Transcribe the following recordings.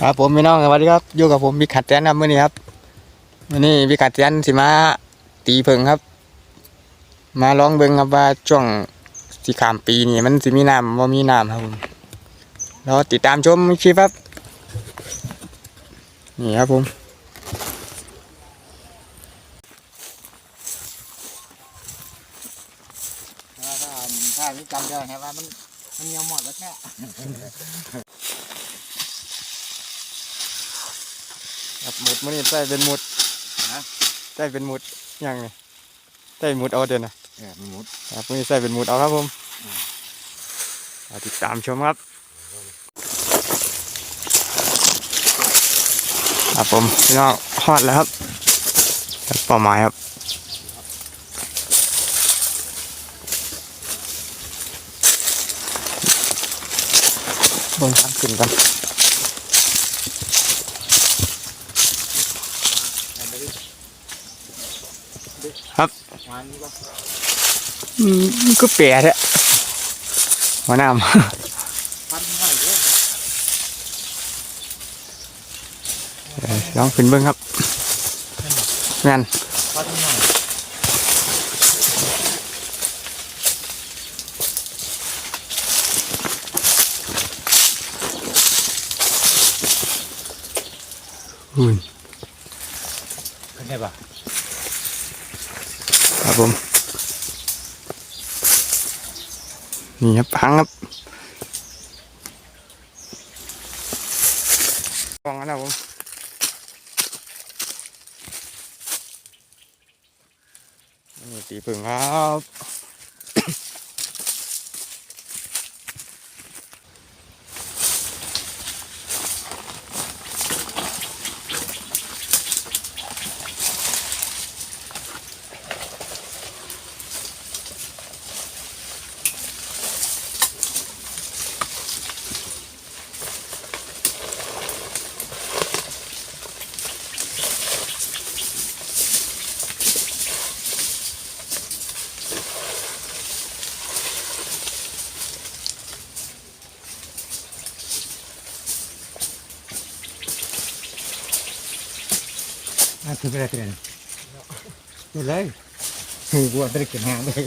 ครับผมพี่น้องสวัสดีครับอยู่กับผมบิ๊กขัดแจนครับมื่อนี้ครับมื่อนี้บิ๊กขัดแจนสิมาตีเพิงครับ มาลองเบิ่งครับว่าช่วงสิขามปีนี่มันสิมีน้ำว่ามีน้ำครับผมเราติดตามชมคลิปครับนี่ครับผมถ้าถ้าไม่จำได้ไงว่ามันมันยังหมดแล้วแค่ ครับหมุดมื่อนี้ใส่เป็นหมุดใส่เป็นหมุดยังไงใส่หมุดเอาเดี๋ยวนะเออมันหมดครับมื่อนี้ใส่เป็นหมุดเอาครับผมมาติดตามชมครับครับผมพี่น้องฮอดแล้วครับเป้าหมายครับเบิ่งทางขึ้นกัน วางนี่ป่ะอืมก็เปียแท้หัวหน้พันหน่อยด้วยำเอ้ยลองขึ้นเบิ่งครับงั้นพันหน่อย อุ้ย ขึ้นได้ป่ะ ครับผม นี่ครับพังครับฟองกันนะผมนี่ตีพึ่งครับ อะขึ้นไปได้ขึ้นเลยขึ้นเลยคือกูไม่ได้ขึ้นหางเลย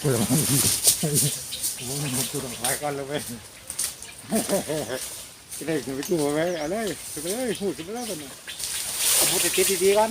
กูลงมันกูมันกูต้องพายก่อนเลยเว้ยขึ้นเลยขึ้นไปกูไว้เอาเลยขึ้นไปเลยพูดขึ้นไปแล้วกันนะเอาพูดติดๆดีๆก่อน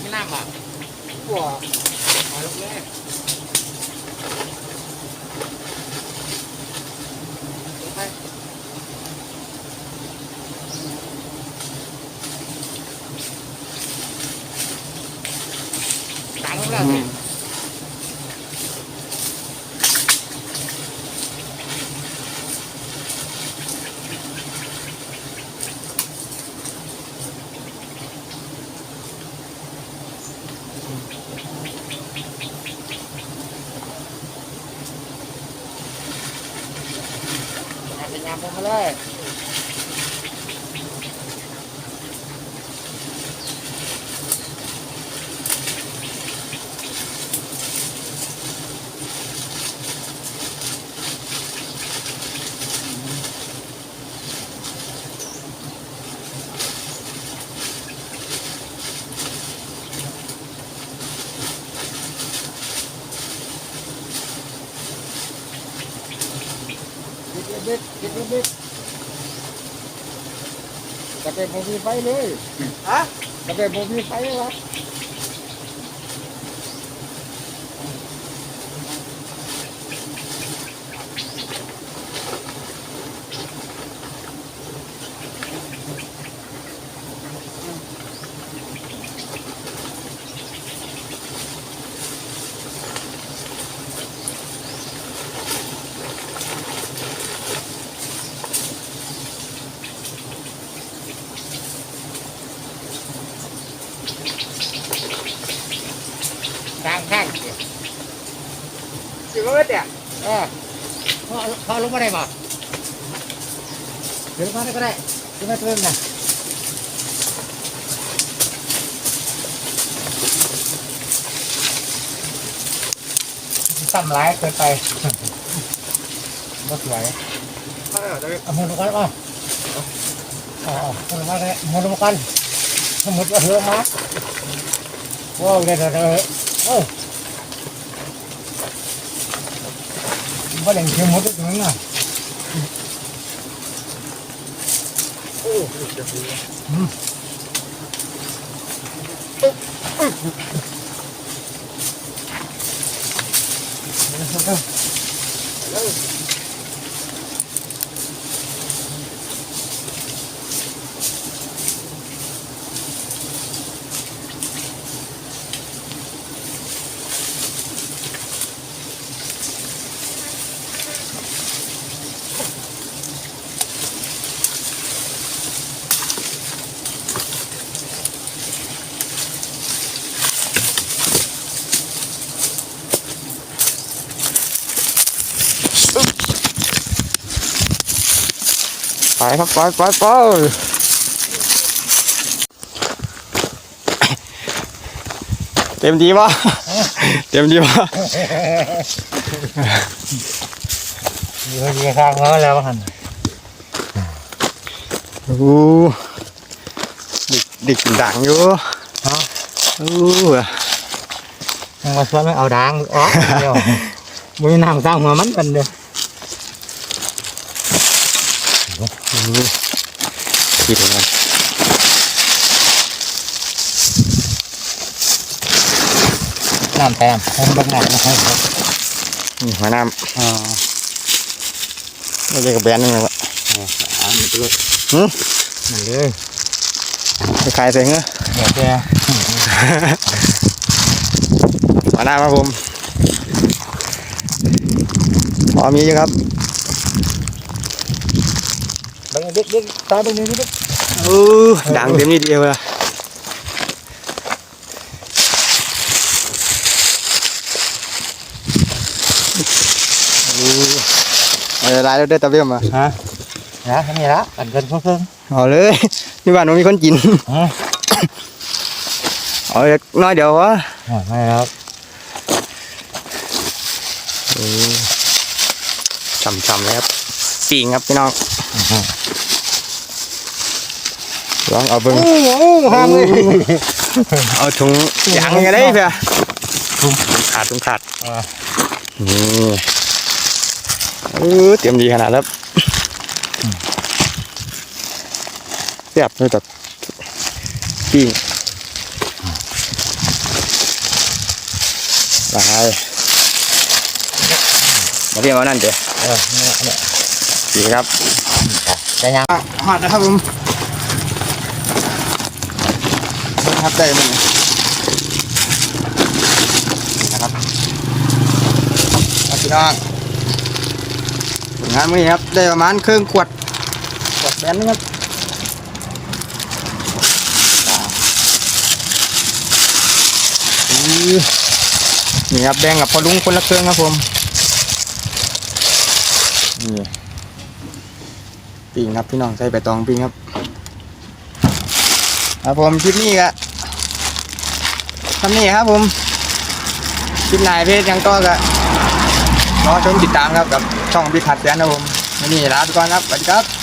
ไม่น่ามา หัวมาลูกแรกตามลูกแรก สิพยายามลงมาเลย little bit little bit จะเป็นภูมิไฟเลยฮะจะเป็นภูมิไฟวะ สิเบิดเนี่ยเออพอพอลงมาได้ป่ะเดี๋ยวมาได้ก็ได้จะไม่เพิ่มนะต่ำร้ายเกินไปบ่สวยเออเดี๋ยวเอามือลงกันอะอ๋อมือลงกันเลยมือลงกันสมมติว่าเฮือมาว้าวเดี๋ยวเดี๋ยวเดี๋ยวโอ้บ่ได้เชื่อ มดตรงนั้นน่ ไปครับไปไปไปเต็มดีป่ะเต็มดีป่ะมีคนมีข้างเขาแล้วหันโอ้ดิกดิกดังอยู่โอ้ยังมาชวนไม่เอาด่างออกเดียวมือน้ำสร้างหัวมันกันเดี ยวคิดถึงมันน้ำแต้มให้บักหนักนะให้ครับนี่หัวน้อ่าำไม่ใช่กับแบรนด์นึงเลยวะอันนี้เป็นรถหืมนั่นเลยไปขายเสียงเหรอเดี๋ยวแกหัวหน้าครับผมพอมีอยู่ครับ บังเด็กเด็กตายบังนี้เด็กโอ้ดังเต็มนี่เดียวเลยโอ้เอาเวลาแล้วได้อตะเบียมอะฮะนะแค่นี้ละกันเกินเพิ่มเอาเลยนี่บ้านผมมีคนกินฮะเอาเล็กน้อยเดียววะไม่ครับช่ำๆเลยครับปิงครับพี่น้อง ลองเอาเบิ้งโอ้โหห้ามเลยเอาถุงยางยังไงได้เพื่อถุงขาดถุงขาดอ่านี่เออเตรียมดีขนาดแล้วเสียบเลยแบบปิ้งไปมาเรียกเอานั่นเดี๋ยวเออนี่ละเนี่ยดีครับแต่ยังหอดนะครับผม ครับได้มันนะครับพี่น้องผลงานมือนี้ครับได้ประมาณครึ่งขวดขวดแบนนะครับนี่ครับแบ่งกับพอลุงคนละเครื่องครับผมนี่ปิงครับพี่น้องใส่ใบตองปิงครับครับผมคลิปนี้ก็ ทำนี่ครับผมคลิปนายเพจยังก็ก็รอชมติดตามครับกับช่องพิคัดแดนนะผมนี่ลาไปก่อนครับสวัสดีครับ